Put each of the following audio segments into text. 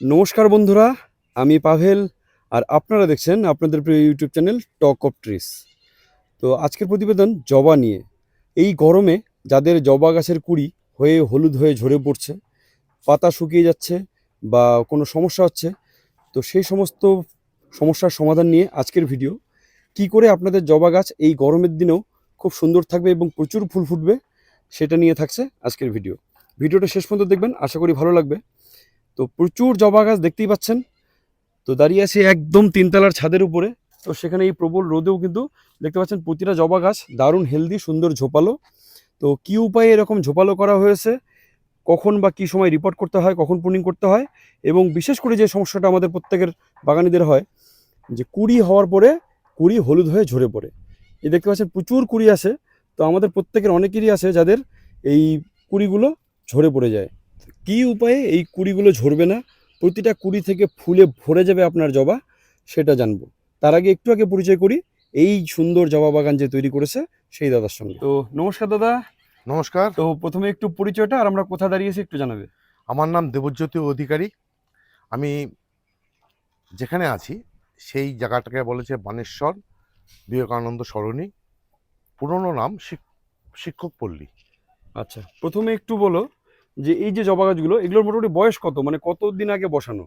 নমস্কার বন্ধুরা, আমি পাভেল আর আপনারা দেখছেন আপনাদের প্রিয় YouTube channel talk of trees তো আজকের প্রতিবেদন জবা নিয়ে। এই গরমে যাদের জবা গাছের কুড়ি হয়ে হলুদ হয়ে ঝরে পড়ছে, পাতা শুকিয়ে যাচ্ছে বা কোনো সমস্যা হচ্ছে, তো সেই সমস্ত সমস্যার সমাধান নিয়ে আজকের ভিডিও। কি করে আপনাদের জবা গাছ এই গরমের দিনেও খুব সুন্দর থাকবে এবং প্রচুর ফুল ফুটবে, সেটা নিয়ে থাকছে আজকের ভিডিও। ভিডিওটা শেষ পর্যন্ত দেখবেন, আশা করি ভালো লাগবে। তো প্রচুর জবা গাছ দেখতেই পাচ্ছেন। তো দাঁড়িয়ে আছে একদম তিনতলার ছাদের উপরে। তো সেখানে এই প্রবল রোদেও কিন্তু দেখতে পাচ্ছেন প্রতিটা জবা গাছ দারুণ হেলদি, সুন্দর ঝোপালো। তো কি উপায়ে এরকম ঝোপালো করা হয়েছে? কখন বা কি সময় রিপোর্ট করতে হয়? কখন প্রুনিং করতে হয়? এবং বিশেষ করে যে সমস্যাটা আমাদের প্রত্যেকের বাগানিদের হয়, যে কুড়ি হওয়ার পরে কুড়ি হলুদ হয়ে ঝরে পড়ে। এই দেখতে পাচ্ছেন প্রচুর কুড়ি আছে। তো আমাদের প্রত্যেকের অনেকেরই আছে যাদের এই কুড়িগুলো ঝরে পড়ে যায়। কি উপায়ে এই কুড়িগুলো ঝরবে না? প্রতিটা কুড়ি থেকে ফুলে ভরে যাবে আপনার জবা সেটা জানব। তার আগে একটু আগে পরিচয় করি এই সুন্দর জবা বাগান যে তৈরি করেছে সেই দাদার সঙ্গে। তো নমস্কার দাদা। নমস্কার। তো প্রথমে একটু পরিচয়টা আর আমরা কোথা দাঁড়িয়েছি একটু জানাবে। আমার নাম দেবজ্যোতি অধিকারী। আমি যেখানে আছি সেই জায়গাটাকে বলেছে বানেশ্বর বিবেকানন্দ সরণি। পুরনো নাম শিক- শিক্ষক পল্লী। আচ্ছা প্রথমে একটু বলো। যে এই যে জবা গাছগুলো এগুলোর মোটামুটি বয়স কত? মানে কতদিন আগে বসানো?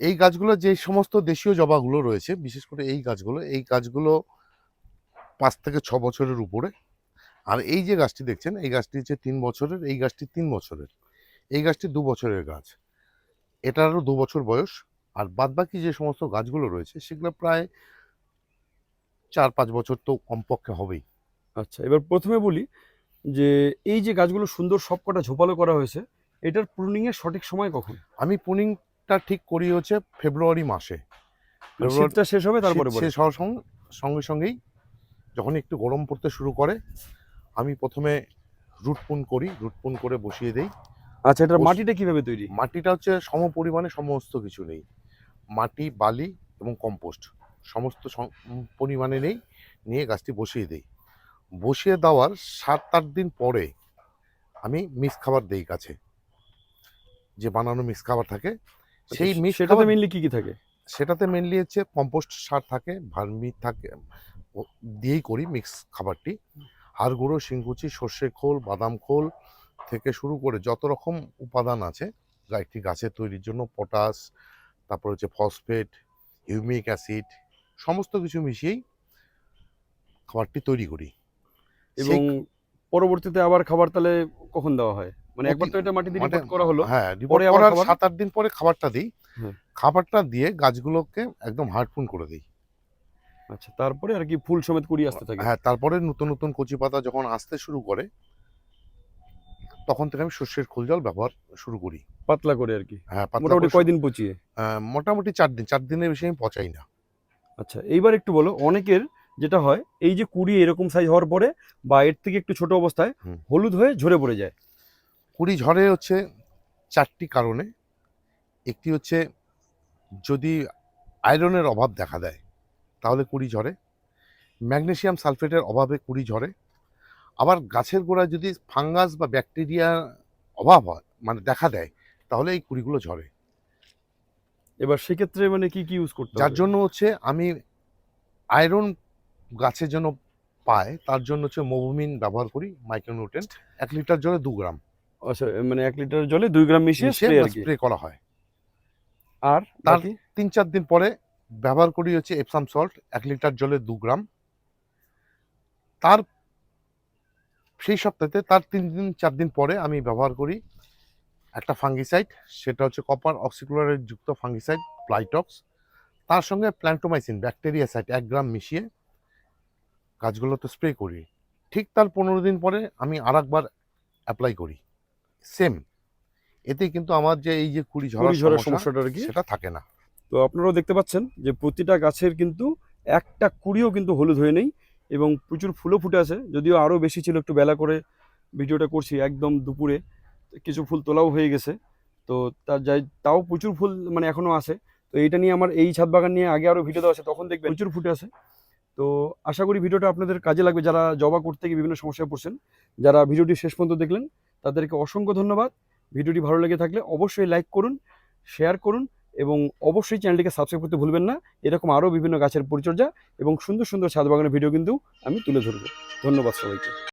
এই গাছগুলো যে সমস্ত দেশীয় জবাগুলো রয়েছে বিশেষ করে এই গাছগুলো এই গাছগুলো পাঁচ থেকে ছ বছরের উপরে। আর এই যে গাছটি দেখছেন এই গাছটি হচ্ছে তিন বছরের এই গাছটি তিন বছরের। এই গাছটি দু বছরের গাছ। এটারও দু বছর বয়স। আর বাদবাকি যে সমস্ত গাছগুলো রয়েছে সেগুলো প্রায় চার পাঁচ বছর তো কমপক্ষে হবেই। আচ্ছা এবার প্রথমে বলি যে এই যে গাছগুলো সুন্দর সবকটা ঝোপালো করা হয়েছে এটার প্রুনিং এর সঠিক সময় কখন? আমি পুনিংটা ঠিক করি হচ্ছে ফেব্রুয়ারি মাসে। মানে শীতটা শেষ হবে তারপরে শেষ হওয়ার সঙ্গে সঙ্গে সঙ্গেই যখন একটু গরম পড়তে শুরু করে আমি প্রথমে রুট পুন করি রুট পুন করে বসিয়ে দেই। আচ্ছা এটার মাটিটা কীভাবে তৈরি? মাটিটা হচ্ছে সম পরিমাণে সমস্ত কিছু নেই। মাটি বালি এবং কম্পোস্ট সমস্ত সম- পরিমাণে নেই নিয়ে গাছটি বসিয়ে দেই। বসিয়ে দেওয়ার সাত আট দিন পরে আমি মিক্স খাবার দেই গাছে যে বানানো মিক্স খাবার থাকে সেই মিক্স সেটাতে মেইনলি কি কি থাকে? সেটাতে মেনলি হচ্ছে কম্পোস্ট সার থাকে ভার্মি থাকে দিয়েই করি মিক্স খাবারটি। হাড় গুঁড়ো শিংকুচি সর্ষে খোল বাদাম খোল থেকে শুরু করে যত রকম উপাদান আছে একটি গাছের তৈরির জন্য পটাশ তারপর হচ্ছে ফসফেট হিউমিক অ্যাসিড সমস্ত কিছু মিশিয়েই খাবারটি তৈরি করি। এবং পরবর্তীতে আবার খাবার তাহলে কখন দেওয়া হয়? মানে একবার তো এটা মাটিতে মাঠে- রিপোর্ট করা হলো হ্যাঁ রিপোর্ট আবার করার সাত আট দিন পরে খাবারটা দিই। খাবারটা দিয়ে গাছগুলোকে একদম হার্ডফুন করে দিই। আচ্ছা তারপরে আর কি ফুল সমেত কুড়ি আসতে থাকে? হ্যাঁ তারপরে নতুন নতুন কচি পাতা যখন আসতে শুরু করে তখন থেকে আমি শস্যের খোল জল ব্যবহার শুরু করি। পাতলা করে আর কি? হ্যাঁ পাতলা মোটামুটি কয়দিন পচিয়ে? মোটামুটি চার দিন চার দিনের বেশি আমি পচাই না। আচ্ছা এইবার একটু বলো অনেকের যেটা হয় এই যে কুড়ি এরকম সাইজ হওয়ার পরে বা এর থেকে একটু ছোট অবস্থায় হলুদ হয়ে ঝরে পড়ে যায়। কুড়ি ঝরে হচ্ছে চারটি কারণে। একটি হচ্ছে যদি আয়রনের অভাব দেখা দেয় তাহলে কুড়ি ঝরে। ম্যাগনেশিয়াম সালফেটের অভাবে কুড়ি ঝরে। আবার গাছের গোড়ায় যদি ফাঙ্গাস বা ব্যাকটেরিয়া অভাব হয় মানে দেখা দেয় তাহলে এই কুড়িগুলো ঝরে। এবার সেক্ষেত্রে মানে কি কি ইউজ করতে যার জন্য হচ্ছে আমি আয়রন গাছের জন্য পায় তার জন্য হচ্ছে মোভমিন ব্যবহার করি মাইক্রোনিউট্রেন্ট এক লিটার জলে দু গ্রাম। আচ্ছা মানে এক লিটার জলে দুই গ্রাম মিশিয়ে স্প্রে করা হয়। আর তার- তিন চার দিন পরে ব্যবহার করি হচ্ছে এপসাম সল্ট এক লিটার জলে দু গ্রাম। তার সেই সপ্তাহে তার তিন দিন চার দিন পরে আমি ব্যবহার করি একটা ফাঙ্গিসাইড সেটা হচ্ছে কপার অক্সিকুলারের যুক্ত ফাঙ্গিসাইড প্লাইটক্স তার সঙ্গে প্ল্যান্টোমাইসিন ব্যাকটেরিয়া সাইড এক গ্রাম মিশিয়ে গাছগুলোতে স্প্রে করি। ঠিক তার পনেরো দিন পরে আমি আর একবার অ্যাপ্লাই করি। সেম এতে কিন্তু আমার যে এই যে কুড়ি ঝরার সমস্যা সমস্যাটা আর কি। সেটা থাকে না। তো আপনারাও দেখতে পাচ্ছেন যে প্রতিটা গাছের কিন্তু একটা কুড়িও কিন্তু হলুদ হয়ে নেই এবং প্রচুর ফুলও ফুটে আছে। যদিও আরও বেশি ছিল একটু বেলা করে ভিডিওটা করছি একদম দুপুরে কিছু ফুল তোলাও হয়ে গেছে। তো তার যাই তাও প্রচুর ফুল মানে এখনও আছে। তো এইটা নিয়ে আমার এই ছাদ বাগান নিয়ে আগে আরও ভিডিও দেওয়া আছে তখন দেখবেন প্রচুর ফুটে আছে। তো আশা করি ভিডিওটা আপনাদের কাজে লাগবে যারা জবা করতে গিয়ে বিভিন্ন সমস্যায় পড়ছেন, যারা ভিডিওটি শেষ পর্যন্ত দেখলেন, তাদেরকে অসংখ্য ধন্যবাদ। ভিডিওটি ভালো লেগে থাকলে অবশ্যই লাইক করুন শেয়ার করুন এবং অবশ্যই চ্যানেলটিকে সাবস্ক্রাইব করতে ভুলবেন না। এরকম আরও বিভিন্ন গাছের পরিচর্যা এবং সুন্দর সুন্দর ছাদ বাগানের ভিডিও কিন্তু আমি তুলে ধরব। ধন্যবাদ সবাইকে।